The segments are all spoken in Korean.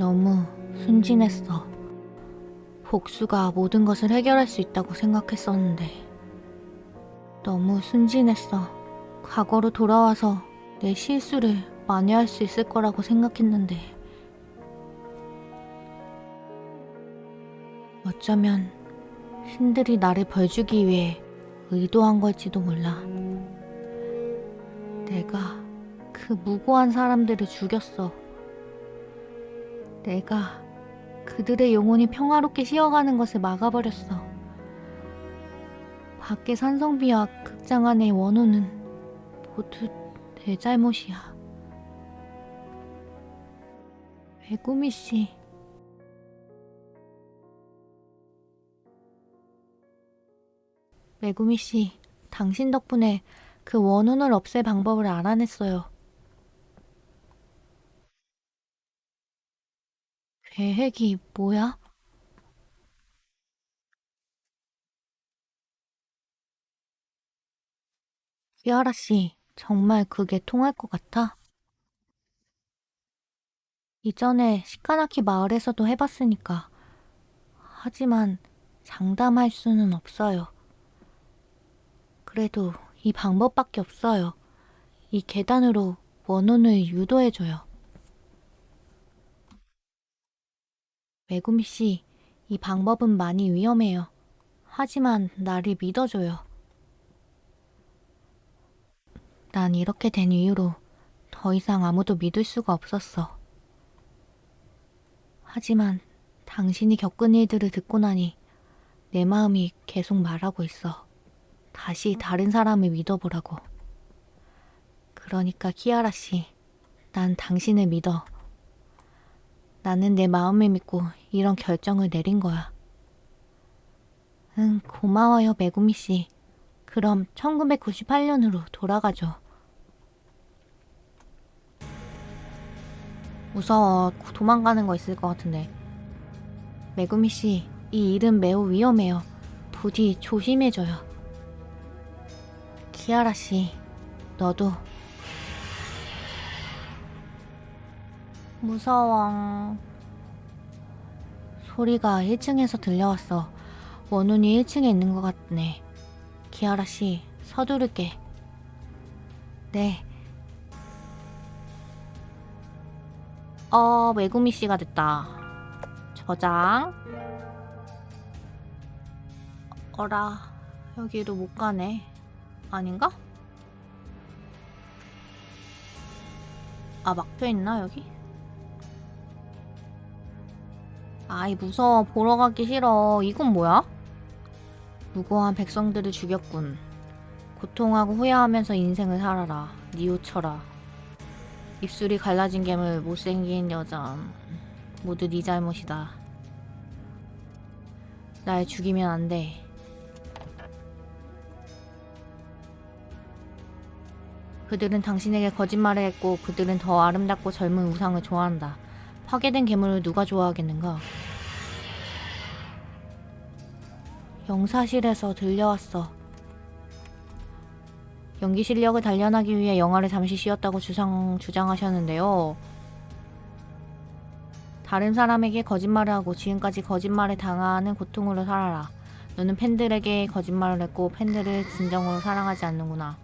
너무 순진했어. 복수가 모든 것을 해결할 수 있다고 생각했었는데 너무 순진했어. 과거로 돌아와서 내 실수를 만회할 수 있을 거라고 생각했는데 어쩌면 신들이 나를 벌주기 위해 의도한 걸지도 몰라. 내가 그 무고한 사람들을 죽였어. 내가 그들의 영혼이 평화롭게 쉬어가는 것을 막아버렸어. 밖에 산성비와 극장 안의 원호는 모두 내 잘못이야. 메구미 씨. 메구미 씨, 당신 덕분에 그 원혼을 없앨 방법을 알아냈어요. 계획이 뭐야? 피아라 씨, 정말 그게 통할 것 같아? 이전에 시카나키 마을에서도 해봤으니까. 하지만 장담할 수는 없어요. 그래도 이 방법밖에 없어요. 이 계단으로 원혼을 유도해줘요. 메구미 씨, 이 방법은 많이 위험해요. 하지만 나를 믿어줘요. 난 이렇게 된 이후로 더 이상 아무도 믿을 수가 없었어. 하지만 당신이 겪은 일들을 듣고 나니 내 마음이 계속 말하고 있어. 다시 다른 사람을 믿어보라고. 그러니까 키아라 씨, 난 당신을 믿어. 나는 내 마음을 믿고 이런 결정을 내린 거야. 응, 고마워요, 메구미 씨. 그럼 1998년으로 돌아가죠. 무서워. 도망가는 거 있을 것 같은데. 메구미 씨, 이 일은 매우 위험해요. 부디 조심해줘요. 키아라 씨, 너도. 무서워. 소리가 1층에서 들려왔어. 원훈이 1층에 있는 것 같네. 키아라 씨, 서두를게. 네. 어, 메구미 씨가 됐다. 저장. 어라, 여기로 못 가네. 아닌가? 아, 막혀 있나, 여기? 아이, 무서워. 보러 가기 싫어. 이건 뭐야? 무고한 백성들을 죽였군. 고통하고 후회하면서 인생을 살아라. 뉘우쳐라. 입술이 갈라진 괴물, 못생긴 여자. 모두 네 잘못이다. 날 죽이면 안 돼. 그들은 당신에게 거짓말을 했고 그들은 더 아름답고 젊은 우상을 좋아한다. 파괴된 괴물을 누가 좋아하겠는가? 영사실에서 들려왔어. 연기 실력을 단련하기 위해 영화를 잠시 쉬었다고 주장, 주장하셨는데요. 다른 사람에게 거짓말을 하고 지금까지 거짓말을 당하는 고통으로 살아라. 너는 팬들에게 거짓말을 했고 팬들을 진정으로 사랑하지 않는구나.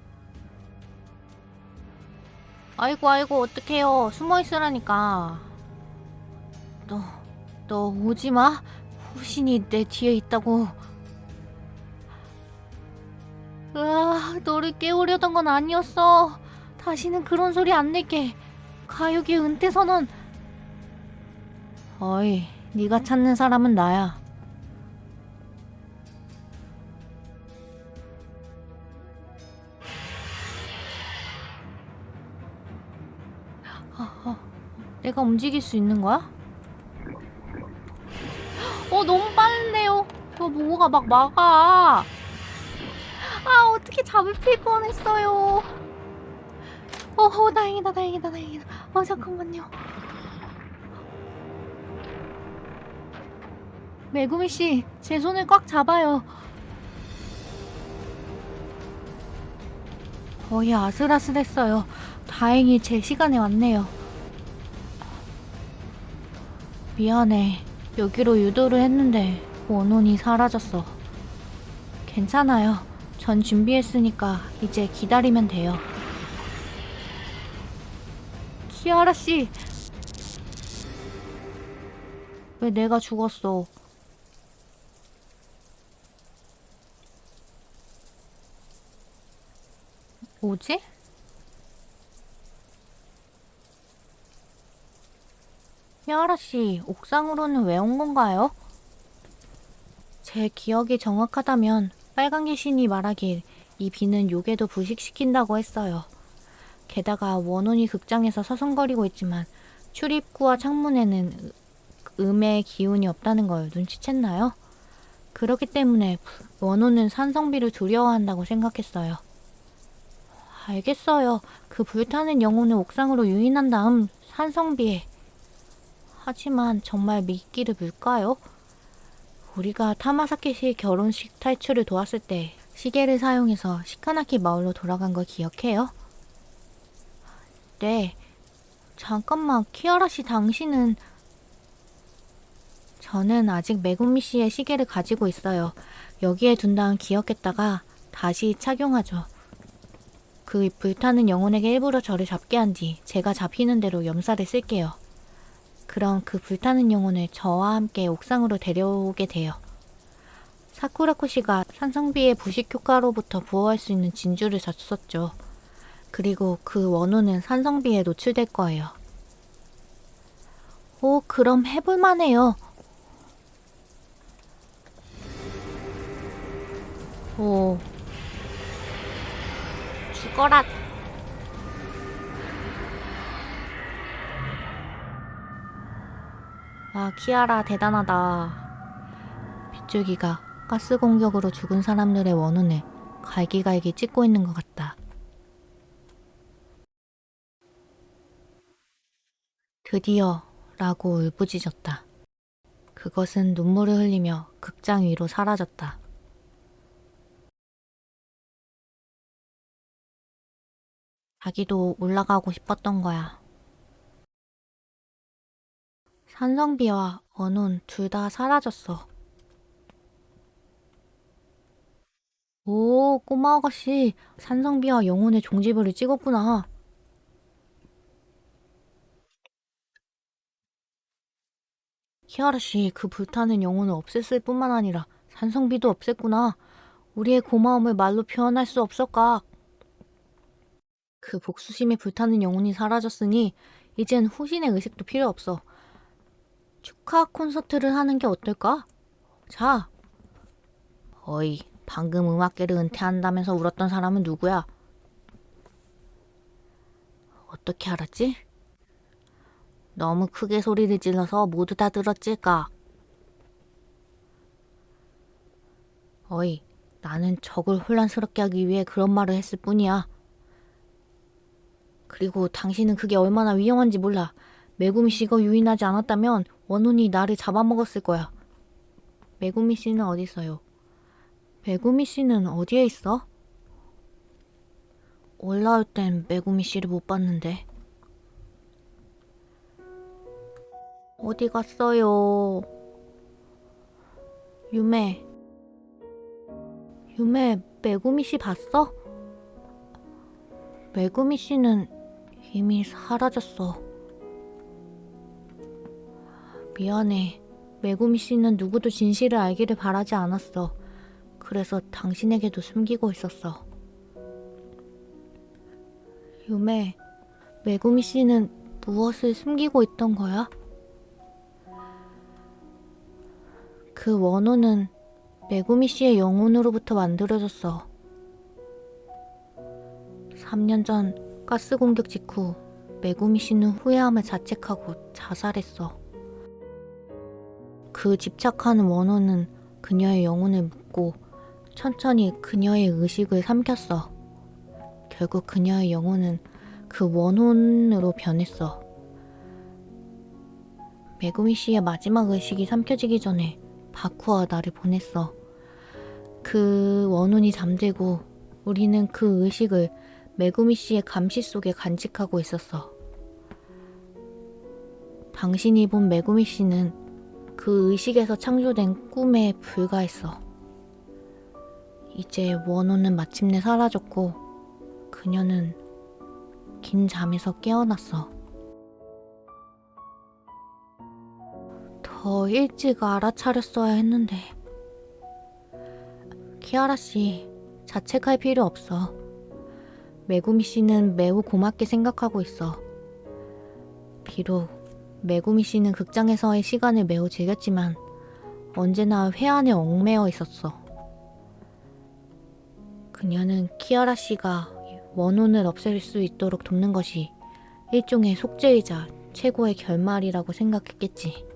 아이고 아이고 어떡해요. 숨어 있으라니까. 너, 너 오지 마. 후신이 내 뒤에 있다고. 으아, 너를 깨우려던 건 아니었어. 다시는 그런 소리 안 낼게. 가요계 은퇴 선언. 어이, 네가 찾는 사람은 나야. 아, 아, 내가 움직일 수 있는 거야? 저 뭐가 막 막아. 아 어떻게 잡을 필 뻔했어요. 어 다행이다 다행이다 다행이다. 어 잠깐만요. 메구미 씨, 제 손을 꽉 잡아요. 거의 아슬아슬했어요. 다행히 제 시간에 왔네요. 미안해. 여기로 유도를 했는데 원혼이 사라졌어. 괜찮아요. 전 준비했으니까 이제 기다리면 돼요. 키아라 씨. 왜 내가 죽었어? 뭐지? 키아라 씨, 옥상으로는 왜 온 건가요? 제 기억이 정확하다면 빨간 귀신이 말하길 이 비는 요괴도 부식시킨다고 했어요. 게다가 원혼이 극장에서 서성거리고 있지만 출입구와 창문에는 음- 음의 기운이 없다는 걸 눈치챘나요? 그렇기 때문에 원혼은 산성비를 두려워한다고 생각했어요. 알겠어요. 그 불타는 영혼을 옥상으로 유인한 다음 산성비에. 하지만 정말 미끼를 물까요? 우리가 타마사키 씨 결혼식 탈출을 도왔을 때 시계를 사용해서 시카나키 마을로 돌아간 걸 기억해요? 네. 잠깐만, 키아라 씨 당신은 저는 아직 메구미 씨의 시계를 가지고 있어요. 여기에 둔 다음 기억했다가 다시 착용하죠. 그 불타는 영혼에게 일부러 저를 잡게 한 뒤 제가 잡히는 대로 염사를 쓸게요. 그럼 그 불타는 영혼을 저와 함께 옥상으로 데려오게 돼요. 사쿠라코 씨가 산성비의 부식 효과로부터 부어할 수 있는 진주를 줬었죠. 그리고 그 원호는 산성비에 노출될 거예요. 오, 그럼 해볼만 해요. 오. 죽어라. 와, 키아라 대단하다. 빗줄기가 가스 공격으로 죽은 사람들의 원혼을 갈기갈기 찢고 있는 것 같다. 드디어 라고 울부짖었다. 그것은 눈물을 흘리며 극장 위로 사라졌다. 자기도 올라가고 싶었던 거야. 산성비와 원혼 둘 다 사라졌어. 오, 꼬마 아가씨. 산성비와 영혼의 종지부를 찍었구나. 키아라 씨, 그 불타는 영혼을 없앴을 뿐만 아니라 산성비도 없앴구나. 우리의 고마움을 말로 표현할 수 없을까? 그 복수심에 불타는 영혼이 사라졌으니 이젠 후신의 의식도 필요 없어. 축하 콘서트를 하는 게 어떨까? 자. 어이, 방금 음악계를 은퇴한다면서 울었던 사람은 누구야? 어떻게 알았지? 너무 크게 소리를 질러서 모두 다 들었질까? 어이, 나는 적을 혼란스럽게 하기 위해 그런 말을 했을 뿐이야. 그리고 당신은 그게 얼마나 위험한지 몰라. 메구미 씨가 유인하지 않았다면 원혼이 나를 잡아먹었을 거야. 메구미 씨는 어디 있어요? 메구미 씨는 어디에 있어? 올라올 땐 메구미 씨를 못 봤는데. 어디 갔어요? 유메. 유메, 메구미 씨 봤어? 메구미 씨는 이미 사라졌어. 미안해. 메구미 씨는 누구도 진실을 알기를 바라지 않았어. 그래서 당신에게도 숨기고 있었어. 유메, 메구미 씨는 무엇을 숨기고 있던 거야? 그 원호는 메구미 씨의 영혼으로부터 만들어졌어. 3년 전 가스 공격 직후 메구미 씨는 후회함을 자책하고 자살했어. 그 집착하는 원호는 그녀의 영혼을 묻고 천천히 그녀의 의식을 삼켰어. 결국 그녀의 영혼은 그 원혼으로 변했어. 메구미 씨의 마지막 의식이 삼켜지기 전에 바쿠와 나를 보냈어. 그 원혼이 잠들고 우리는 그 의식을 메구미 씨의 감시 속에 간직하고 있었어. 당신이 본 메구미 씨는 그 의식에서 창조된 꿈에 불과했어. 이제 원호는 마침내 사라졌고 그녀는 긴 잠에서 깨어났어. 더 일찍 알아차렸어야 했는데. 키아라 씨, 자책할 필요 없어. 메구미 씨는 매우 고맙게 생각하고 있어. 비록 메구미 씨는 극장에서의 시간을 매우 즐겼지만 언제나 회한에 얽매여 있었어. 그녀는 키아라 씨가 원혼을 없앨 수 있도록 돕는 것이 일종의 속죄이자 최고의 결말이라고 생각했겠지.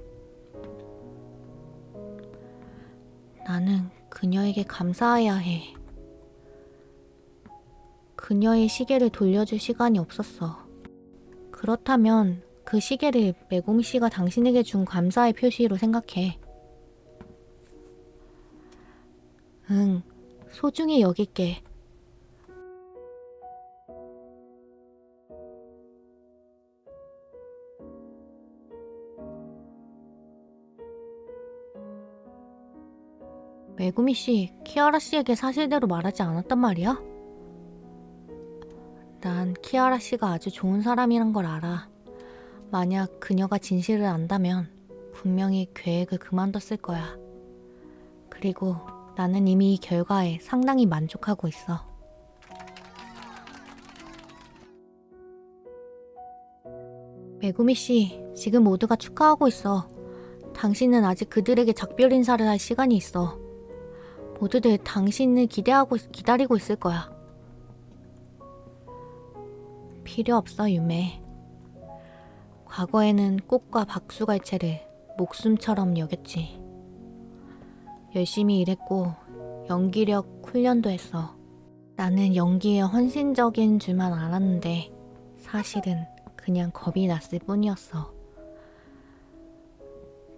나는 그녀에게 감사해야 해. 그녀의 시계를 돌려줄 시간이 없었어. 그렇다면 그 시계를 메구미 씨가 당신에게 준 감사의 표시로 생각해. 응, 소중히 여길게. 메구미 씨, 키아라 씨에게 사실대로 말하지 않았단 말이야? 난 키아라 씨가 아주 좋은 사람이란 걸 알아. 만약 그녀가 진실을 안다면 분명히 계획을 그만뒀을 거야. 그리고 나는 이미 이 결과에 상당히 만족하고 있어. 메구미 씨, 지금 모두가 축하하고 있어. 당신은 아직 그들에게 작별 인사를 할 시간이 있어. 모두들 당신을 기대하고 기다리고 있을 거야. 필요 없어, 유메. 과거에는 꽃과 박수갈채를 목숨처럼 여겼지. 열심히 일했고 연기력 훈련도 했어. 나는 연기에 헌신적인 줄만 알았는데 사실은 그냥 겁이 났을 뿐이었어.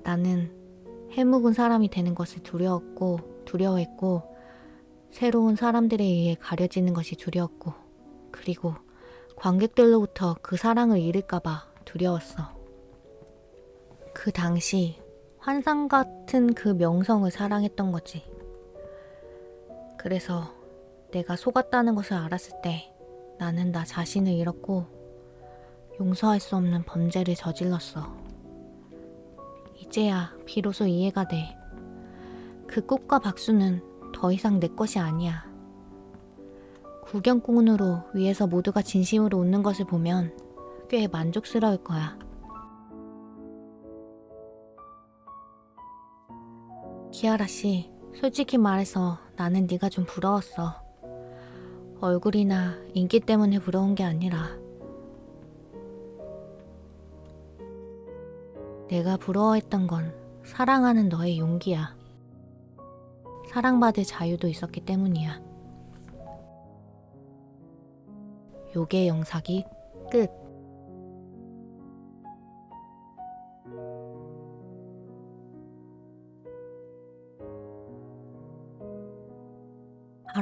나는 해묵은 사람이 되는 것을 두려웠고 두려워했고 새로운 사람들에 의해 가려지는 것이 두려웠고 그리고 관객들로부터 그 사랑을 잃을까봐 두려웠어. 그 당시 환상 같은 그 명성을 사랑했던 거지. 그래서 내가 속았다는 것을 알았을 때 나는 나 자신을 잃었고 용서할 수 없는 범죄를 저질렀어. 이제야 비로소 이해가 돼. 그 꽃과 박수는 더 이상 내 것이 아니야. 구경꾼으로 위에서 모두가 진심으로 웃는 것을 보면 꽤 만족스러울 거야. 키아라 씨, 솔직히 말해서 나는 네가 좀 부러웠어. 얼굴이나 인기 때문에 부러운 게 아니라 내가 부러워했던 건 사랑하는 너의 용기야. 사랑받을 자유도 있었기 때문이야. 요괴 영사기 끝.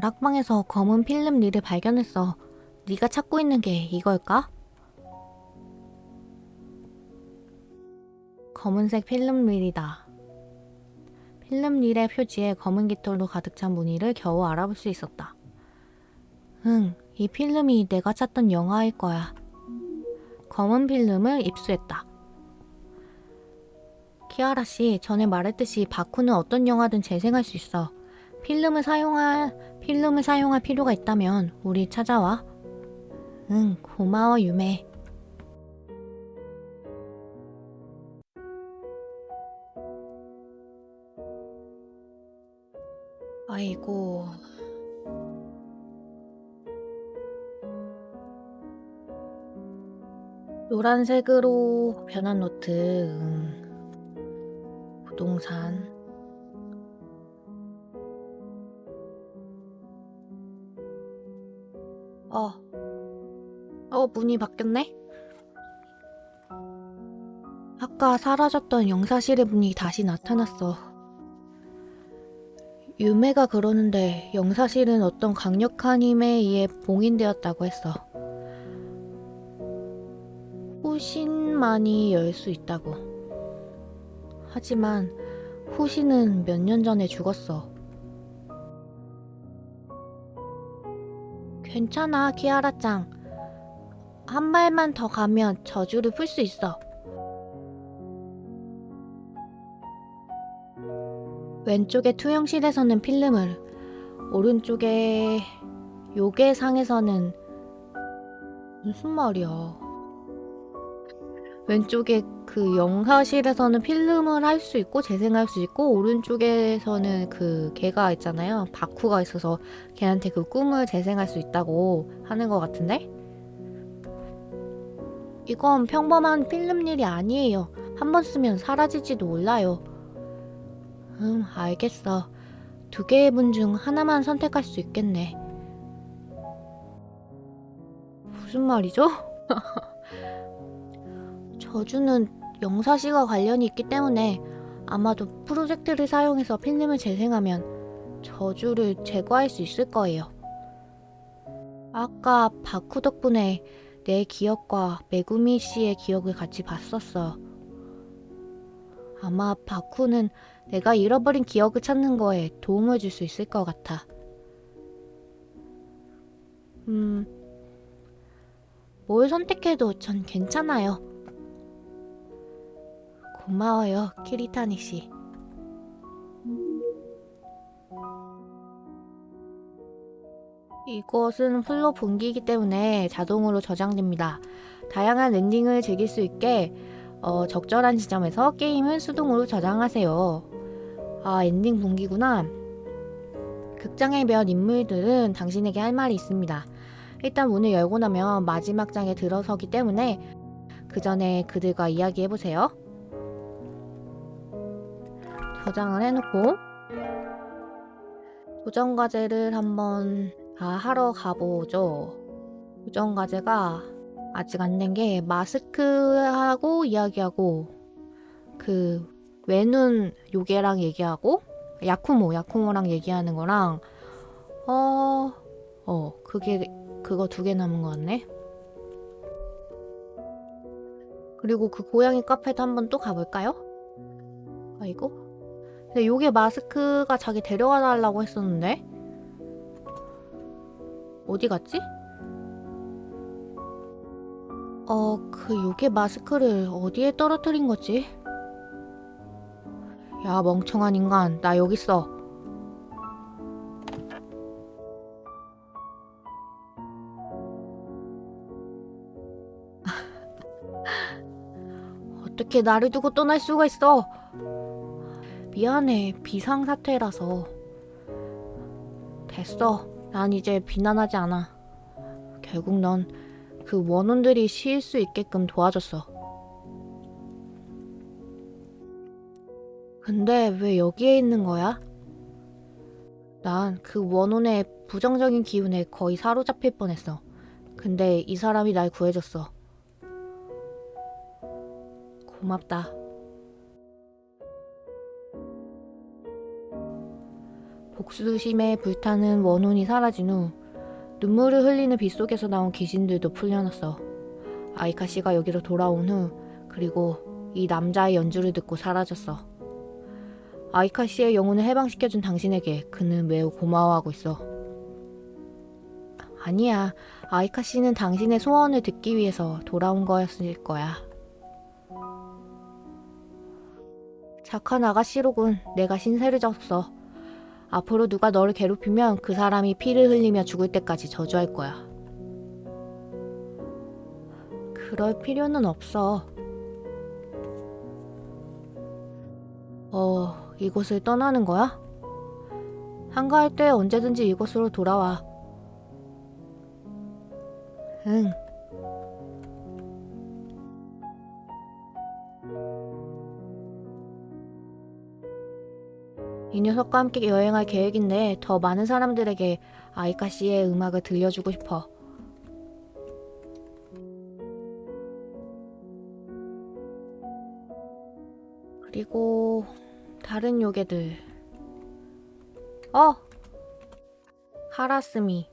다락방에서 검은 필름 릴을 발견했어. 네가 찾고 있는 게 이걸까? 검은색 필름 릴이다. 필름 릴의 표지에 검은 깃털로 가득 찬 무늬를 겨우 알아볼 수 있었다. 응, 이 필름이 내가 찾던 영화일 거야. 검은 필름을 입수했다. 키아라 씨, 전에 말했듯이 바쿠는 어떤 영화든 재생할 수 있어. 필름을 사용할 필름을 사용할 필요가 있다면 우리 찾아와. 응, 고마워 유메. 아이고. 노란색으로 변한 노트. 음. 부동산. 어. 어, 문이 바뀌었네? 아까 사라졌던 영사실의 문이 다시 나타났어. 유메가 그러는데 영사실은 어떤 강력한 힘에 의해 봉인되었다고 했어. 후신 후신만이 열 수 있다고. 하지만 후신은 몇 년 전에 죽었어. 괜찮아, 키아라짱. 한 발만 더 가면 저주를 풀 수 있어. 왼쪽의 투영실에서는 필름을, 오른쪽에 요괴상에서는 무슨 말이야? 왼쪽에 그 영사실에서는 필름을 할 수 있고 재생할 수 있고 오른쪽에서는 그 걔가 있잖아요. 바쿠가 있어서 걔한테 그 꿈을 재생할 수 있다고 하는 것 같은데? 이건 평범한 필름 일이 아니에요. 한 번 쓰면 사라질지도 몰라요. 음, 알겠어. 두 개의 문중 하나만 선택할 수 있겠네. 무슨 말이죠? 저주는 영사시가 관련이 있기 때문에 아마도 프로젝트를 사용해서 필름을 재생하면 저주를 제거할 수 있을 거예요. 아까 바쿠 덕분에 내 기억과 메구미 씨의 기억을 같이 봤었어. 아마 바쿠는 내가 잃어버린 기억을 찾는 거에 도움을 줄 수 있을 것 같아. 음, 뭘 선택해도 전 괜찮아요. 고마워요, 키리타니 씨. 이것은 플로 분기이기 때문에 자동으로 저장됩니다. 다양한 엔딩을 즐길 수 있게 어, 적절한 지점에서 게임을 수동으로 저장하세요. 아, 엔딩 분기구나. 극장의 몇 인물들은 당신에게 할 말이 있습니다. 일단 문을 열고 나면 마지막 장에 들어서기 때문에 그 전에 그들과 이야기해보세요. 저장을 해놓고 도전 과제를 한번 다 하러 가보죠. 도전 과제가 아직 안 된 게 마스크하고 이야기하고 그 외눈 요괴랑 얘기하고 야쿠모 야쿠모랑 얘기하는 거랑 어 어, 그게 그거 두 개 남은 거 같네. 그리고 그 고양이 카페도 한번 또 가볼까요? 아이고. 근데 요게 마스크가 자기 데려가 달라고 했었는데 어디 갔지? 어, 그 요괴 마스크를 어디에 떨어뜨린 거지? 야, 멍청한 인간, 나 여기 있어. 어떻게 나를 두고 떠날 수가 있어? 미안해, 비상사태라서. 됐어, 난 이제 비난하지 않아. 결국 넌 그 원혼들이 쉴수 있게끔 도와줬어. 근데 왜 여기에 있는 거야? 난 그 원혼의 부정적인 기운에 거의 사로잡힐 뻔했어. 근데 이 사람이 날 구해줬어. 고맙다. 복수심에 불타는 원혼이 사라진 후 눈물을 흘리는 빗속에서 나온 귀신들도 풀려났어. 아이카 씨가 여기로 돌아온 후 그리고 이 남자의 연주를 듣고 사라졌어. 아이카 씨의 영혼을 해방시켜준 당신에게 그는 매우 고마워하고 있어. 아니야. 아이카 씨는 당신의 소원을 듣기 위해서 돌아온 거였을 거야. 착한 아가씨로군. 내가 신세를 졌어. 앞으로 누가 너를 괴롭히면 그 사람이 피를 흘리며 죽을 때까지 저주할 거야. 그럴 필요는 없어. 어, 이곳을 떠나는 거야? 한가할 때 언제든지 이곳으로 돌아와. 응. 이 녀석과 함께 여행할 계획인데 더 많은 사람들에게 아이카 씨의 음악을 들려주고 싶어. 그리고 다른 요괴들. 어! 카라스미.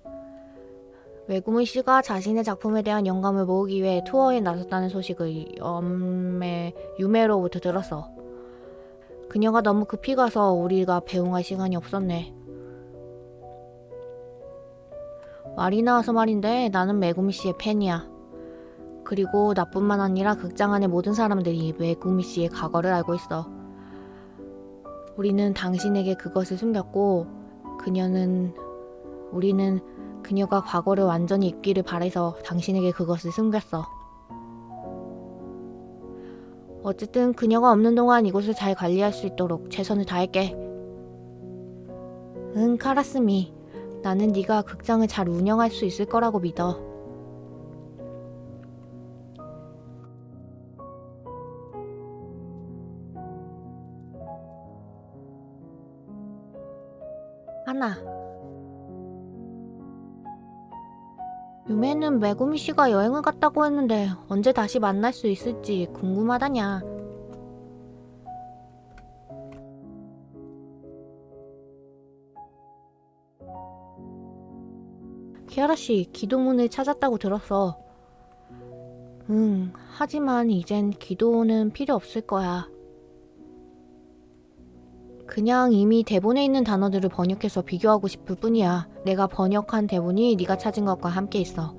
외구문 씨가 자신의 작품에 대한 영감을 모으기 위해 투어에 나섰다는 소식을 염매, 유매로부터 들었어. 그녀가 너무 급히 가서 우리가 배웅할 시간이 없었네. 말이 나와서 말인데 나는 메구미 씨의 팬이야. 그리고 나뿐만 아니라 극장 안의 모든 사람들이 메구미 씨의 과거를 알고 있어. 우리는 당신에게 그것을 숨겼고 그녀는 우리는 그녀가 과거를 완전히 잊기를 바래서 당신에게 그것을 숨겼어. 어쨌든 그녀가 없는 동안 이곳을 잘 관리할 수 있도록 최선을 다할게. 응, 카라스미. 나는 네가 극장을 잘 운영할 수 있을 거라고 믿어. 유매는 메구미 씨가 여행을 갔다고 했는데 언제 다시 만날 수 있을지 궁금하다냐. 키아라 씨 기도문을 찾았다고 들었어. 응, 하지만 이젠 기도는 필요 없을 거야. 그냥 이미 대본에 있는 단어들을 번역해서 비교하고 싶을 뿐이야. 내가 번역한 대본이 네가 찾은 것과 함께 있어.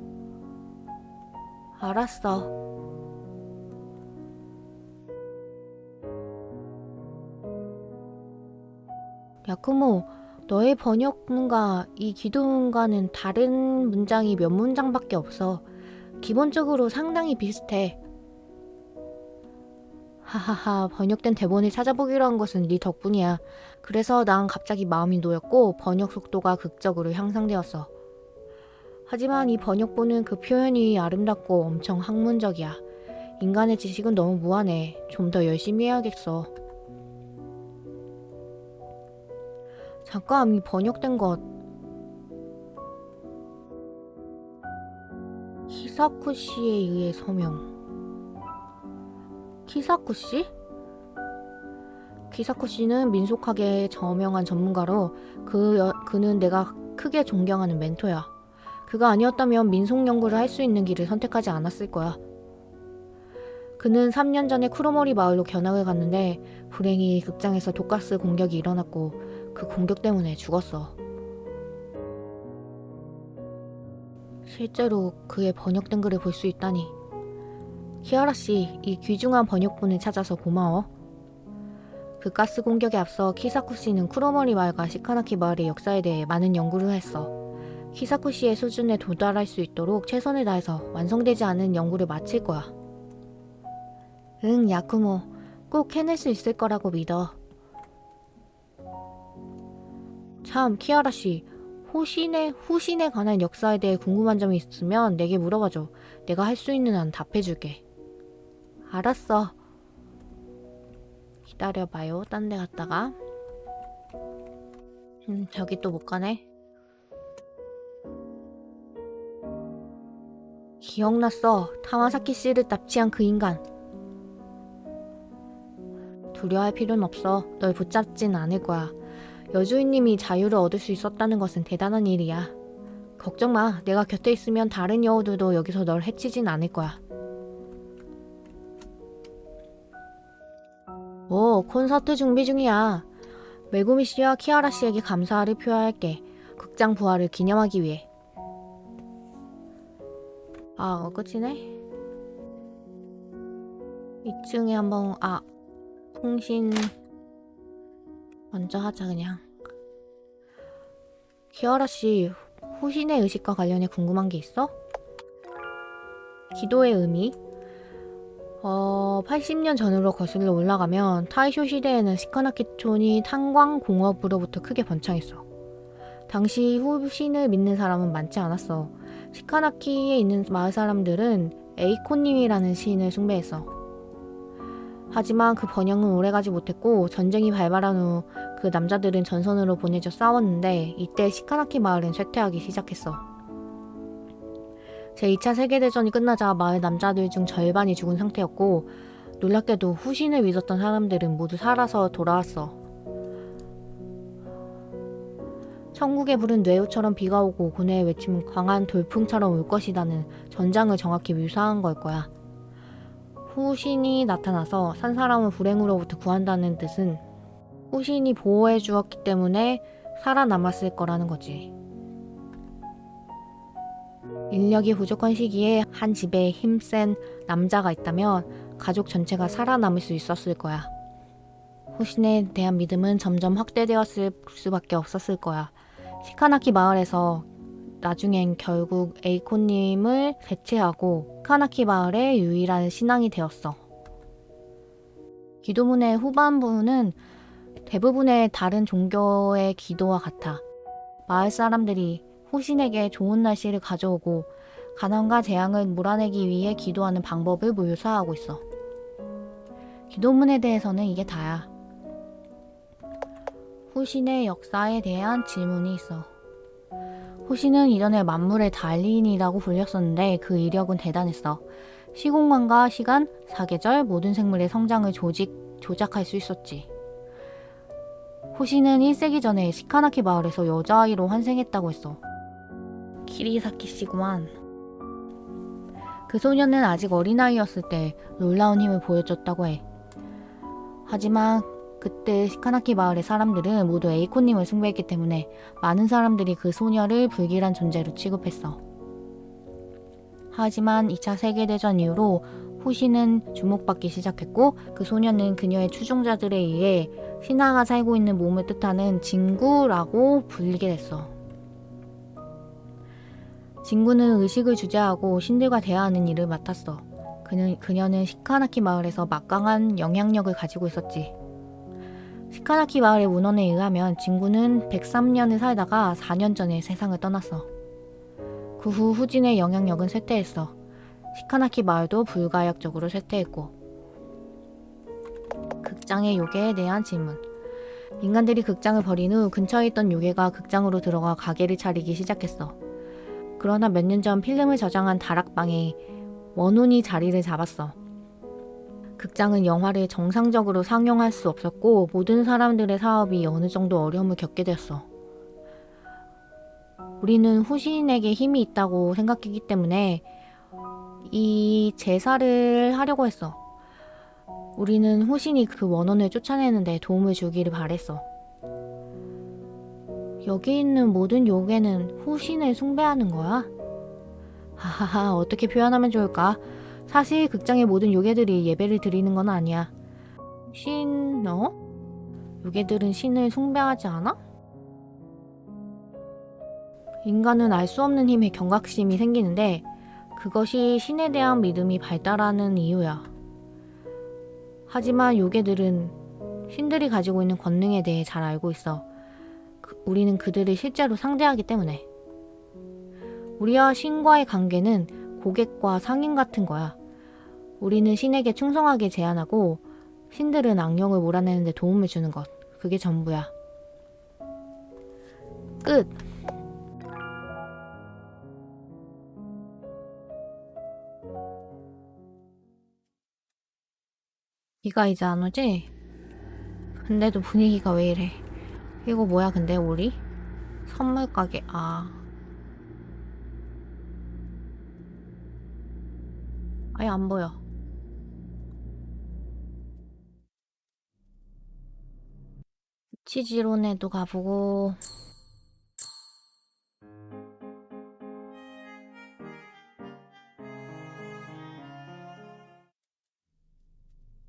알았어. 야쿠모, 너의 번역문과 이 기도문과는 다른 문장이 몇 문장밖에 없어. 기본적으로 상당히 비슷해. 하하하 번역된 대본을 찾아보기로 한 것은 네 덕분이야. 그래서 난 갑자기 마음이 놓였고 번역 속도가 극적으로 향상되었어. 하지만 이 번역본은 그 표현이 아름답고 엄청 학문적이야. 인간의 지식은 너무 무한해. 좀 더 열심히 해야겠어. 잠깐 이 번역된 것 히사쿠 씨에 의해 서명. 키사쿠 씨? 키사쿠 씨는 민속학의 저명한 전문가로 그 여- 그는 내가 크게 존경하는 멘토야. 그가 아니었다면 민속 연구를 할 수 있는 길을 선택하지 않았을 거야. 그는 3년 전에 쿠로모리 마을로 견학을 갔는데 불행히 극장에서 독가스 공격이 일어났고 그 공격 때문에 죽었어. 실제로 그의 번역된 글을 볼 수 있다니. 키아라 씨, 이 귀중한 번역본을 찾아서 고마워. 그 가스 공격에 앞서 키사쿠 씨는 쿠로머리 마을과 시카나키 마을의 역사에 대해 많은 연구를 했어. 키사쿠 씨의 수준에 도달할 수 있도록 최선을 다해서 완성되지 않은 연구를 마칠 거야. 응, 야쿠모. 꼭 해낼 수 있을 거라고 믿어. 참, 키아라 씨. 호신의, 후신에 관한 역사에 대해 궁금한 점이 있으면 내게 물어봐줘. 내가 할 수 있는 한 답해줄게. 알았어. 기다려봐요. 딴 데 갔다가. 음, 저기 또 못 가네. 기억났어. 타마사키 씨를 납치한 그 인간. 두려워할 필요는 없어. 널 붙잡진 않을 거야. 여주인님이 자유를 얻을 수 있었다는 것은 대단한 일이야. 걱정 마. 내가 곁에 있으면 다른 여우들도 여기서 널 해치진 않을 거야. 오, 콘서트 준비 중이야. 메구미 씨와 키아라 씨에게 감사를 표할게. 극장 부활을 기념하기 위해. 아, 어, 끝이네. 2층에 한번 아 통신 먼저 하자 그냥. 키아라 씨, 후신의 의식과 관련해 궁금한 게 있어? 기도의 의미? 어, 80년 전으로 거슬러 올라가면 타이쇼 시대에는 시카나키촌이 탄광 공업으로부터 크게 번창했어. 당시 후신을 믿는 사람은 많지 않았어. 시카나키에 있는 마을 사람들은 에이코님이라는 시인을 숭배했어. 하지만 그 번영은 오래가지 못했고 전쟁이 발발한 후 그 남자들은 전선으로 보내져 싸웠는데 이때 시카나키 마을은 쇠퇴하기 시작했어. 제2차 세계대전이 끝나자 마을 남자들 중 절반이 죽은 상태였고 놀랍게도 후신을 믿었던 사람들은 모두 살아서 돌아왔어. 천국의 불은 뇌우처럼 비가 오고 고뇌의 외침은 강한 돌풍처럼 올 것이다는 전장을 정확히 묘사한 걸 거야. 후신이 나타나서 산 사람을 불행으로부터 구한다는 뜻은 후신이 보호해 주었기 때문에 살아남았을 거라는 거지. 인력이 부족한 시기에 한 집에 힘센 남자가 있다면 가족 전체가 살아남을 수 있었을 거야. 후신에 대한 믿음은 점점 확대되었을 수밖에 없었을 거야. 시카나키 마을에서 나중엔 결국 에이코님을 대체하고 시카나키 마을의 유일한 신앙이 되었어. 기도문의 후반부는 대부분의 다른 종교의 기도와 같아. 마을 사람들이 후신에게 좋은 날씨를 가져오고 가난과 재앙을 몰아내기 위해 기도하는 방법을 묘사하고 있어. 기도문에 대해서는 이게 다야. 후신의 역사에 대한 질문이 있어. 후신은 이전에 만물의 달인이라고 불렸었는데 그 이력은 대단했어. 시공간과 시간, 사계절, 모든 생물의 성장을 조직, 조작할 수 있었지. 후신은 1세기 전에 시카나키 마을에서 여자아이로 환생했다고 했어. 키리사키 씨구만. 그 소녀는 아직 어린아이였을 때 놀라운 힘을 보여줬다고 해. 하지만 그때 시카나키 마을의 사람들은 모두 에이코님을 숭배했기 때문에 많은 사람들이 그 소녀를 불길한 존재로 취급했어. 하지만 2차 세계대전 이후로 후시는 주목받기 시작했고 그 소녀는 그녀의 추종자들에 의해 신하가 살고 있는 몸을 뜻하는 진구라고 불리게 됐어. 진구는 의식을 주재하고 신들과 대화하는 일을 맡았어. 그는, 그녀는 시카나키 마을에서 막강한 영향력을 가지고 있었지. 시카나키 마을의 문헌에 의하면 진구는 103년을 살다가 4년 전에 세상을 떠났어. 그 후 후진의 영향력은 쇠퇴했어. 시카나키 마을도 불가역적으로 쇠퇴했고. 극장의 요괴에 대한 질문. 인간들이 극장을 버린 후 근처에 있던 요괴가 극장으로 들어가 가게를 차리기 시작했어. 그러나 몇 년 전 필름을 저장한 다락방에 원혼이 자리를 잡았어. 극장은 영화를 정상적으로 상영할 수 없었고 모든 사람들의 사업이 어느 정도 어려움을 겪게 되었어. 우리는 후신에게 힘이 있다고 생각했기 때문에 이 제사를 하려고 했어. 우리는 후신이 그 원혼을 쫓아내는데 도움을 주기를 바랬어. 여기 있는 모든 요괴는 후신을 숭배하는 거야? 하하하, 어떻게 표현하면 좋을까? 사실 극장의 모든 요괴들이 예배를 드리는 건 아니야. 신, 어? 요괴들은 신을 숭배하지 않아? 인간은 알 수 없는 힘에 경각심이 생기는데 그것이 신에 대한 믿음이 발달하는 이유야. 하지만 요괴들은 신들이 가지고 있는 권능에 대해 잘 알고 있어. 그- 우리는 그들을 실제로 상대하기 때문에. 우리와 신과의 관계는 고객과 상인 같은 거야. 우리는 신에게 충성하게 제안하고 신들은 악령을 몰아내는데 도움을 주는 것. 그게 전부야. 끝. 비가 이제 안 오지? 근데도 분위기가 왜 이래? 이거 뭐야 근데 우리? 선물 가게. 아. 아예 안 보여. 치지론에도 가보고.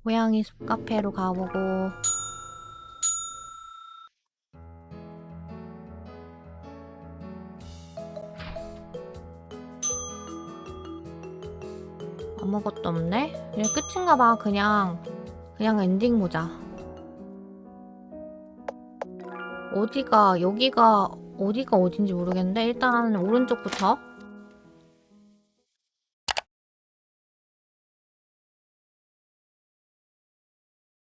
고양이 숲 카페로 가보고 아무것도 없네? 이제 끝인가 봐 그냥. 그냥 엔딩 보자. 어디가 여기가 어디가 어딘지 모르겠는데 일단 오른쪽부터